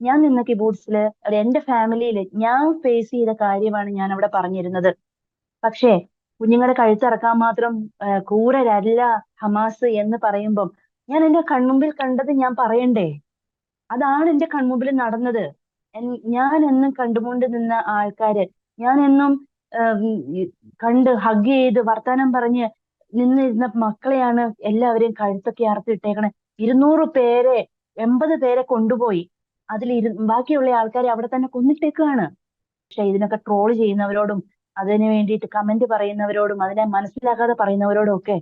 ഞാൻ നിന്ന കിബൂട്സിൽ എന്റെ ഫാമിലിയിൽ ഞാൻ ഫേസ് ചെയ്ത കാര്യമാണ് ഞാൻ അവിടെ പറഞ്ഞിരുന്നത്. പക്ഷേ കുഞ്ഞുങ്ങളെ കഴുത്തിറക്കാൻ മാത്രം ക്രൂരരല്ല ഹമാസ് എന്ന് പറയുമ്പം ഞാൻ എന്റെ കൺമുമ്പിൽ കണ്ടത് ഞാൻ പറയണ്ടേ? അതാണ് എന്റെ കൺമുമ്പിൽ നടന്നത്. ഞാൻ എന്നും കണ്ടുകൊണ്ട് നിന്ന ആൾക്കാര് ഞാൻ എന്നും കണ്ട് ഹഗ് ചെയ്ത് വർത്താനം പറഞ്ഞ് നിന്നിരുന്ന മക്കളെയാണ് എല്ലാവരെയും കഴുത്തൊക്കെ അറുത്തിട്ടേക്കണേ. ഇരുന്നൂറ് പേരെ എൺപത് പേരെ കൊണ്ടുപോയി. അതിൽ ഇരു ബാക്കിയുള്ള ആൾക്കാരെ അവിടെ തന്നെ കൊന്നിട്ടേക്കാണ്. പക്ഷെ ഇതിനൊക്കെ ട്രോൾ ചെയ്യുന്നവരോടും അതിനു വേണ്ടിയിട്ട് കമന്റ് പറയുന്നവരോടും അതിനെ മനസ്സിലാക്കാതെ പറയുന്നവരോടും ഒക്കെ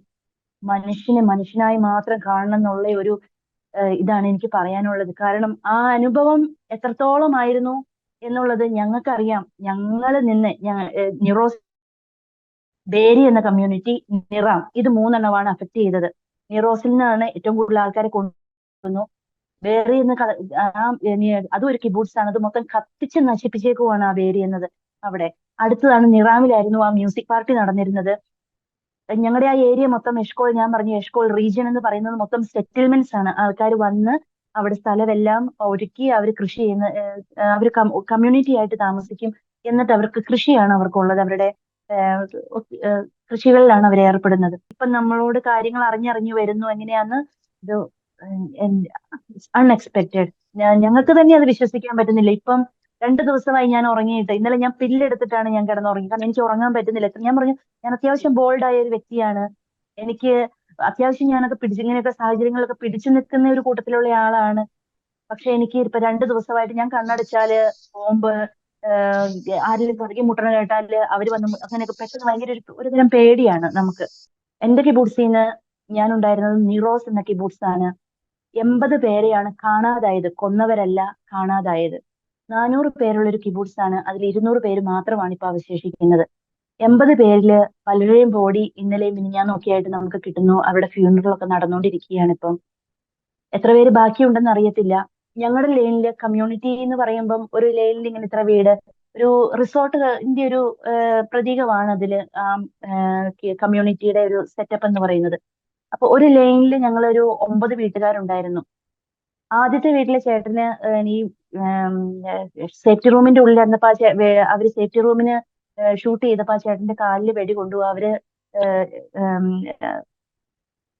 മനുഷ്യനെ മനുഷ്യനായി മാത്രം കാണണം എന്നുള്ള ഒരു ഇതാണ് എനിക്ക് പറയാനുള്ളത്. കാരണം ആ അനുഭവം എത്രത്തോളം ആയിരുന്നു എന്നുള്ളത് ഞങ്ങൾക്കറിയാം. ഞങ്ങൾ നിന്ന് ന്യൂറോസ് ബേരി എന്ന കമ്മ്യൂണിറ്റി നിറാം ഇത് മൂന്നെണ്ണമാണ് അഫക്ട് ചെയ്തത്. നിറോസിൽ നിന്നാണ് ഏറ്റവും കൂടുതൽ ആൾക്കാരെ കൊണ്ടുവന്നു ബേറി എന്ന അതും ഒരു കിബൂട്സ് ആണ്. അത് മൊത്തം കത്തിച്ച് നശിപ്പിച്ചേക്കുവാണ് ആ വേരി എന്നത് അവിടെ. അടുത്തതാണ് നിറാമിലായിരുന്നു ആ മ്യൂസിക് പാർട്ടി നടന്നിരുന്നത്. ഞങ്ങളുടെ ആ ഏരിയ മൊത്തം എഷ്കോൾ ഞാൻ പറഞ്ഞു എഷ്കോൾ റീജിയൻ എന്ന് പറയുന്നത് മൊത്തം സെറ്റിൽമെന്റ്സ് ആണ്. ആൾക്കാർ വന്ന് അവിടെ സ്ഥലമെല്ലാം ഒരുക്കി അവർ കൃഷി ചെയ്യുന്ന അവർ കമ്മ്യൂണിറ്റി ആയിട്ട് താമസിക്കും എന്നിട്ട് അവർക്ക് കൃഷിയാണ് അവർക്കുള്ളത്. അവരുടെ കൃഷികളിലാണ് അവർ ഏർപ്പെടുന്നത്. ഇപ്പൊ നമ്മളോട് കാര്യങ്ങൾ അറിഞ്ഞറിഞ്ഞു വരുന്നു എങ്ങനെയാന്ന് ഇത് അൺഎക്സ്പെക്റ്റഡ് ഞങ്ങൾക്ക് തന്നെ അത് വിശ്വസിക്കാൻ പറ്റുന്നില്ല. ഇപ്പം രണ്ട് ദിവസമായി ഞാൻ ഉറങ്ങിയിട്ട് ഇന്നലെ ഞാൻ പില്ലെടുത്തിട്ടാണ് ഞാൻ കിടന്നുറങ്ങി കാരണം എനിക്ക് ഉറങ്ങാൻ പറ്റുന്നില്ല. ഞാൻ പറഞ്ഞു ഞാൻ അത്യാവശ്യം ബോൾഡ് ആയ ഒരു വ്യക്തിയാണ്. എനിക്ക് അത്യാവശ്യം ഞാനൊക്കെ പിടിച്ച് ഇങ്ങനെയൊക്കെ സാഹചര്യങ്ങളൊക്കെ പിടിച്ചു നിൽക്കുന്ന ഒരു കൂട്ടത്തിലുള്ള ആളാണ്. പക്ഷെ എനിക്ക് ഇപ്പൊ രണ്ട് ദിവസമായിട്ട് ഞാൻ കണ്ണടച്ചാൽ ബോംബ് ആരെങ്കിലും പുറകെ മുട്ടണ കേട്ടാൽ അവർ വന്ന് അങ്ങനെയൊക്കെ പെട്ടെന്ന് ഭയങ്കര ഒരു ഒരുതരം പേടിയാണ് നമുക്ക്. എന്റെ കിബൂട്സിന്ന് ഞാൻ ഉണ്ടായിരുന്നത് നിറോസ് എന്ന കിബൂട്സ് ആണ്. എൺപത് പേരെയാണ് കാണാതായത് കൊന്നവരല്ല കാണാതായത്. നാനൂറ് പേരുള്ള ഒരു കിബൂട്സ് ആണ് അതിൽ ഇരുന്നൂറ് പേര് മാത്രമാണ് ഇപ്പൊ അവശേഷിക്കുന്നത്. എൺപത് പേരിൽ പലരുടെയും ബോഡി ഇന്നലെയും മിനിഞ്ഞാന്നും നോക്കിയായിട്ട് നമുക്ക് കിട്ടുന്നു. അവിടെ ഫ്യൂണറൽ ഒക്കെ നടന്നുകൊണ്ടിരിക്കുകയാണ് ഇപ്പം. എത്ര പേര് ബാക്കിയുണ്ടെന്ന് അറിയത്തില്ല. ഞങ്ങളുടെ ലൈനിൽ കമ്മ്യൂണിറ്റി എന്ന് പറയുമ്പം ഒരു ലൈനിൽ ഇങ്ങനെ ഇത്ര വീട് ഒരു റിസോർട്ടിന്റെ ഒരു പ്രതീകമാണ് അതിൽ കമ്മ്യൂണിറ്റിയുടെ ഒരു സെറ്റപ്പ് എന്ന് പറയുന്നത്. അപ്പൊ ഒരു ലൈനിൽ ഞങ്ങൾ ഒരു ഒമ്പത് വീട്ടുകാരുണ്ടായിരുന്നു. ആദ്യത്തെ വീട്ടിലെ ചേട്ടന് ഈ സേഫ്റ്റി റൂമിന്റെ വേ- അവർ സേഫ്റ്റി റൂമിന് ഷൂട്ട് ചെയ്തപ്പോ ആ ചേട്ടന്റെ കാലിൽ വെടി കൊണ്ടു അവർ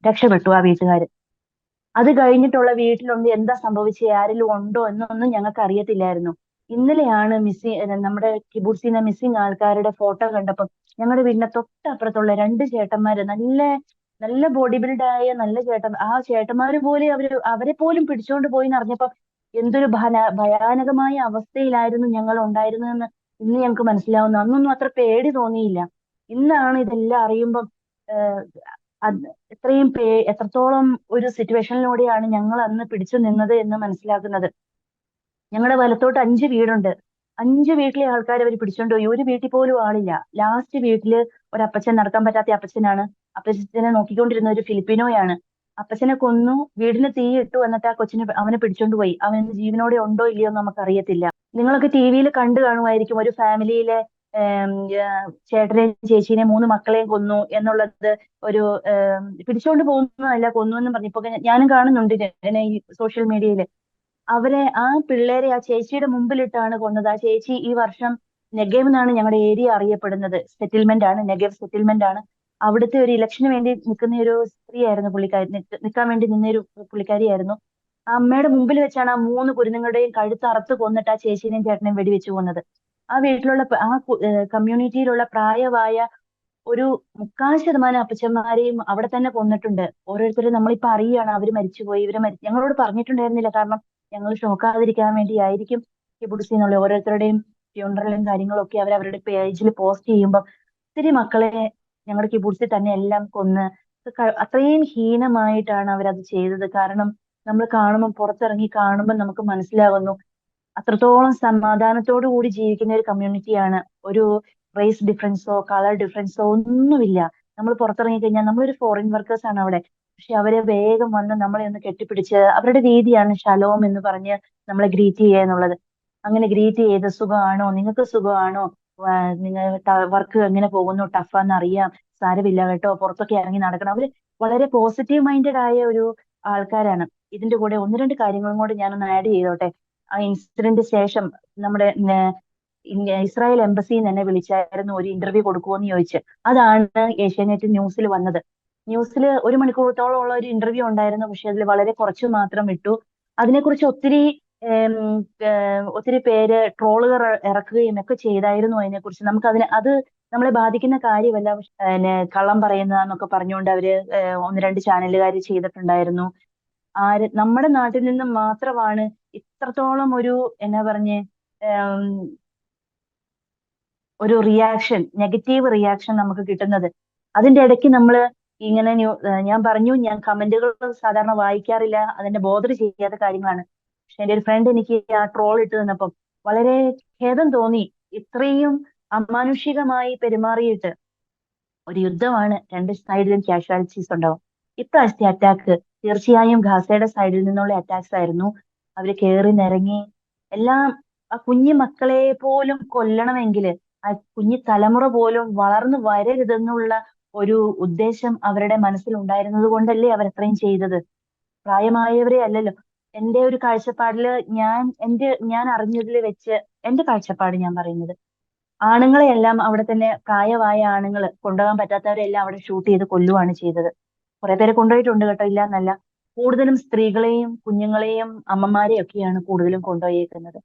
രക്ഷപ്പെട്ടു ആ വീട്ടുകാര്. അത് കഴിഞ്ഞിട്ടുള്ള വീട്ടിലുണ്ട് എന്താ സംഭവിച്ചത് ആരെങ്കിലും ഉണ്ടോ എന്നൊന്നും ഞങ്ങൾക്ക് അറിയത്തില്ലായിരുന്നു ഇന്നലെയാണ് മിസ്സിങ് നമ്മുടെ കിബൂട്സിന്റെ മിസ്സിങ് ആൾക്കാരുടെ ഫോട്ടോ കണ്ടപ്പോൾ ഞങ്ങളുടെ വീടിന്റെ തൊട്ടപ്പുറത്തുള്ള രണ്ട് ചേട്ടന്മാര് നല്ല നല്ല ബോഡി ബിൽഡ് ആയ നല്ല ചേട്ടൻ ആ ചേട്ടന്മാര് പോലെ അവർ അവരെ പോലും പിടിച്ചോണ്ട് പോയി എന്നറിഞ്ഞപ്പോ എന്തൊരു ഭന- ഭയാനകമായ അവസ്ഥയിലായിരുന്നു ഞങ്ങൾ ഉണ്ടായിരുന്നതെന്ന് ഇന്ന് ഞങ്ങൾക്ക് മനസ്സിലാവുന്നു. അന്നൊന്നും അത്ര പേടി തോന്നിയില്ല. ഇന്നാണ് ഇതെല്ലാം അറിയുമ്പം എത്രയും പേ എത്രത്തോളം ഒരു സിറ്റുവേഷനിലൂടെയാണ് ഞങ്ങൾ അന്ന് പിടിച്ചു നിന്നത് എന്ന് മനസ്സിലാക്കുന്നത്. ഞങ്ങളുടെ വലത്തോട്ട് അഞ്ച് വീടുണ്ട്. അഞ്ച് വീട്ടിലെ ആൾക്കാരെ അവർ പിടിച്ചോണ്ട് പോയി. ഒരു വീട്ടിൽ പോലും ആളില്ല. ലാസ്റ്റ് വീട്ടിൽ ഒരു അപ്പച്ചൻ നടക്കാൻ പറ്റാത്ത അപ്പച്ചനാണ്. അപ്പച്ചനെ നോക്കിക്കൊണ്ടിരുന്ന ഒരു ഫിലിപ്പിനോയാണ്. അപ്പച്ചനെ കൊന്നു. വീടിന് തീ ഇട്ടു എന്നിട്ട് ആ കൊച്ചിനെ അവനെ പിടിച്ചോണ്ട് പോയി. അവൻ ജീവനോടെ ഉണ്ടോ ഇല്ലയോ എന്ന് നമുക്ക് അറിയത്തില്ല. നിങ്ങളൊക്കെ ടി വിയിൽ കണ്ടു കാണുമായിരിക്കും. ഒരു ഫാമിലിയിലെ ചേട്ടനെയും ചേച്ചീനെയും മൂന്ന് മക്കളെയും കൊന്നു എന്നുള്ളത് ഒരു പിടിച്ചോണ്ട് പോകുന്നതല്ല കൊന്നു എന്ന് പറഞ്ഞപ്പോ ഞാനും കാണുന്നുണ്ട് ഈ സോഷ്യൽ മീഡിയയിൽ അവരെ ആ പിള്ളേരെ ആ ചേച്ചിയുടെ മുമ്പിലിട്ടാണ് കൊന്നത്. ആ ചേച്ചി ഈ വർഷം നെഗേവ് എന്നാണ് ഞങ്ങളുടെ ഏരിയ അറിയപ്പെടുന്നത്. സെറ്റിൽമെന്റ് ആണ്. നെഗേവ് സെറ്റിൽമെന്റ് ആണ്. അവിടുത്തെ ഒരു ഇലക്ഷന് വേണ്ടി നിൽക്കുന്ന ഒരു സ്ത്രീയായിരുന്നു പുള്ളിക്കാരി. നിക്ക- നിൽക്കാൻ വേണ്ടി നിന്ന ഒരു പുള്ളിക്കാരിയായിരുന്നു. ആ അമ്മയുടെ മുമ്പിൽ വെച്ചാണ് ആ മൂന്ന് കുരുന്നുങ്ങളുടെയും കഴുത്ത് അറുത്ത് കൊന്നിട്ട് ആ ചേച്ചീനെയും ചേട്ടനെയും വെടിവെച്ചു കൊന്നത്. ആ വീട്ടിലുള്ള ആ കമ്മ്യൂണിറ്റിയിലുള്ള പ്രായമായ ഒരു മുക്കാൽ ശതമാനം അപ്പച്ചന്മാരെയും അവിടെ തന്നെ കൊന്നിട്ടുണ്ട്. ഓരോരുത്തരും നമ്മളിപ്പോ അറിയാണ് അവർ മരിച്ചുപോയി. ഇവർ മരിച്ചു ഞങ്ങളോട് പറഞ്ഞിട്ടുണ്ടായിരുന്നില്ല. കാരണം ഞങ്ങൾ ഷോക്കാതിരിക്കാൻ വേണ്ടിയായിരിക്കും കിബുട്സി എന്നുള്ള ഓരോരുത്തരുടെയും ഫ്യൂണറലും കാര്യങ്ങളും ഒക്കെ അവർ അവരുടെ പേജിൽ പോസ്റ്റ് ചെയ്യുമ്പോൾ ഒത്തിരി മക്കളെ ഞങ്ങളുടെ കിബുട്സി തന്നെ എല്ലാം കൊന്ന് അത്രയും ഹീനമായിട്ടാണ് അവരത് ചെയ്തത്. കാരണം നമ്മൾ കാണുമ്പോൾ പുറത്തിറങ്ങി കാണുമ്പോൾ നമുക്ക് മനസ്സിലാകുന്നു അത്രത്തോളം സമാധാനത്തോടു കൂടി ജീവിക്കുന്ന ഒരു കമ്മ്യൂണിറ്റിയാണ് ഒരു റേസ് ഡിഫറൻസോ കളർ ഡിഫറൻസോ ഒന്നുമില്ല. നമ്മൾ പുറത്തിറങ്ങി കഴിഞ്ഞാൽ നമ്മളൊരു ഫോറിൻ വർക്കേഴ്സ് ആണ് അവിടെ. പക്ഷെ അവരെ വേഗം വന്ന് നമ്മളെ ഒന്ന് കെട്ടിപ്പിടിച്ച് അവരുടെ രീതിയാണ് ശലോം എന്ന് പറഞ്ഞ് നമ്മളെ ഗ്രീറ്റ് ചെയ്യുക എന്നുള്ളത്. അങ്ങനെ ഗ്രീറ്റ് ചെയ്ത് സുഖമാണോ? നിങ്ങൾക്ക് സുഖമാണോ? നിങ്ങൾ വർക്ക് എങ്ങനെ പോകുന്നു? ടഫാന്ന് അറിയാം. സാരമില്ല കേട്ടോ. പുറത്തൊക്കെ ഇറങ്ങി നടക്കണം. അവർ വളരെ പോസിറ്റീവ് മൈൻഡഡ് ആയ ഒരു ആൾക്കാരാണ്. ഇതിന്റെ കൂടെ ഒന്ന് രണ്ട് കാര്യങ്ങളും കൂടെ ഞാനൊന്ന് ആഡ് ചെയ്തോട്ടെ. ആ ഇൻസിഡന്റ് ശേഷം നമ്മുടെ ഇസ്രായേൽ എംബസിയിൽ നിന്ന് എന്നെ വിളിച്ചായിരുന്നു ഒരു ഇന്റർവ്യൂ കൊടുക്കുമോ എന്ന് ചോദിച്ച്. അതാണ് ഏഷ്യാനെറ്റ് ന്യൂസിൽ വന്നത്. ന്യൂസിൽ ഒരു മണിക്കൂറത്തോളം ഉള്ള ഒരു ഇന്റർവ്യൂ ഉണ്ടായിരുന്നു. പക്ഷെ അതിൽ വളരെ കുറച്ച് മാത്രം ഇട്ടു. അതിനെക്കുറിച്ച് ഒത്തിരി ഒത്തിരി പേര് ട്രോളുകൾ ഇറക്കുകയും ഒക്കെ ചെയ്തായിരുന്നു അതിനെക്കുറിച്ച്. നമുക്ക് അതിന് അത് നമ്മളെ ബാധിക്കുന്ന കാര്യമല്ല. പിന്നെ കള്ളം പറയുന്നതെന്നൊക്കെ പറഞ്ഞുകൊണ്ട് അവർ ഒന്ന് രണ്ട് ചാനലുകാർ ചെയ്തിട്ടുണ്ടായിരുന്നു. ആര് നമ്മുടെ നാട്ടിൽ നിന്ന് മാത്രമാണ് ഇത്രത്തോളം ഒരു എന്നാ പറഞ്ഞ് ഒരു റിയാക്ഷൻ നെഗറ്റീവ് റിയാക്ഷൻ നമുക്ക് കിട്ടുന്നത്. അതിന്റെ ഇടയ്ക്ക് നമ്മൾ ഇങ്ങനെ ന്യൂ ഞാൻ പറഞ്ഞു ഞാൻ കമന്റുകൾ സാധാരണ വായിക്കാറില്ല അതിന്റെ ബോധർ ചെയ്യാത്ത കാര്യങ്ങളാണ്. പക്ഷെ എന്റെ ഒരു ഫ്രണ്ട് എനിക്ക് ആ ട്രോൾ ഇട്ട് തന്നപ്പം വളരെ ഖേദം തോന്നി ഇത്രയും അമാനുഷികമായി പെരുമാറിയിട്ട്. ഒരു യുദ്ധമാണ് രണ്ട് സൈഡിലും കാഷ്വാലിറ്റീസ് ഉണ്ടാവും. ഇപ്രാവശ്യത്തെ അറ്റാക്ക് തീർച്ചയായും ഖാസയുടെ സൈഡിൽ നിന്നുള്ള അറ്റാക്സ് ആയിരുന്നു. അവർ കയറി നിറങ്ങി എല്ലാം ആ കുഞ്ഞു മക്കളെ പോലും കൊല്ലണമെങ്കിൽ ആ കുഞ്ഞു തലമുറ പോലും വളർന്നു വരരുതെന്നുള്ള ഒരു ഉദ്ദേശം അവരുടെ മനസ്സിൽ ഉണ്ടായിരുന്നത് കൊണ്ടല്ലേ അവർ അത്രയും ചെയ്തത്. പ്രായമായവരെ അല്ലല്ലോ. എന്റെ ഒരു കാഴ്ചപ്പാടിൽ ഞാൻ എന്റെ ഞാൻ അറിഞ്ഞതിൽ വെച്ച് എന്റെ കാഴ്ചപ്പാട് ഞാൻ പറയുന്നത്. ആണുങ്ങളെയെല്ലാം അവിടെ തന്നെ പ്രായമായ ആണുങ്ങൾ കൊണ്ടുപോകാൻ പറ്റാത്തവരെല്ലാം അവിടെ ഷൂട്ട് ചെയ്ത് കൊല്ലുവാണ് ചെയ്തത്. കുറെ പേരെ കൊണ്ടുപോയിട്ടുണ്ട് കേട്ടോ ഇല്ല എന്നല്ല. കൂടുതലും സ്ത്രീകളെയും കുഞ്ഞുങ്ങളെയും അമ്മമാരെയും ഒക്കെയാണ് കൂടുതലും കൊണ്ടുപോയേക്കുന്നത്.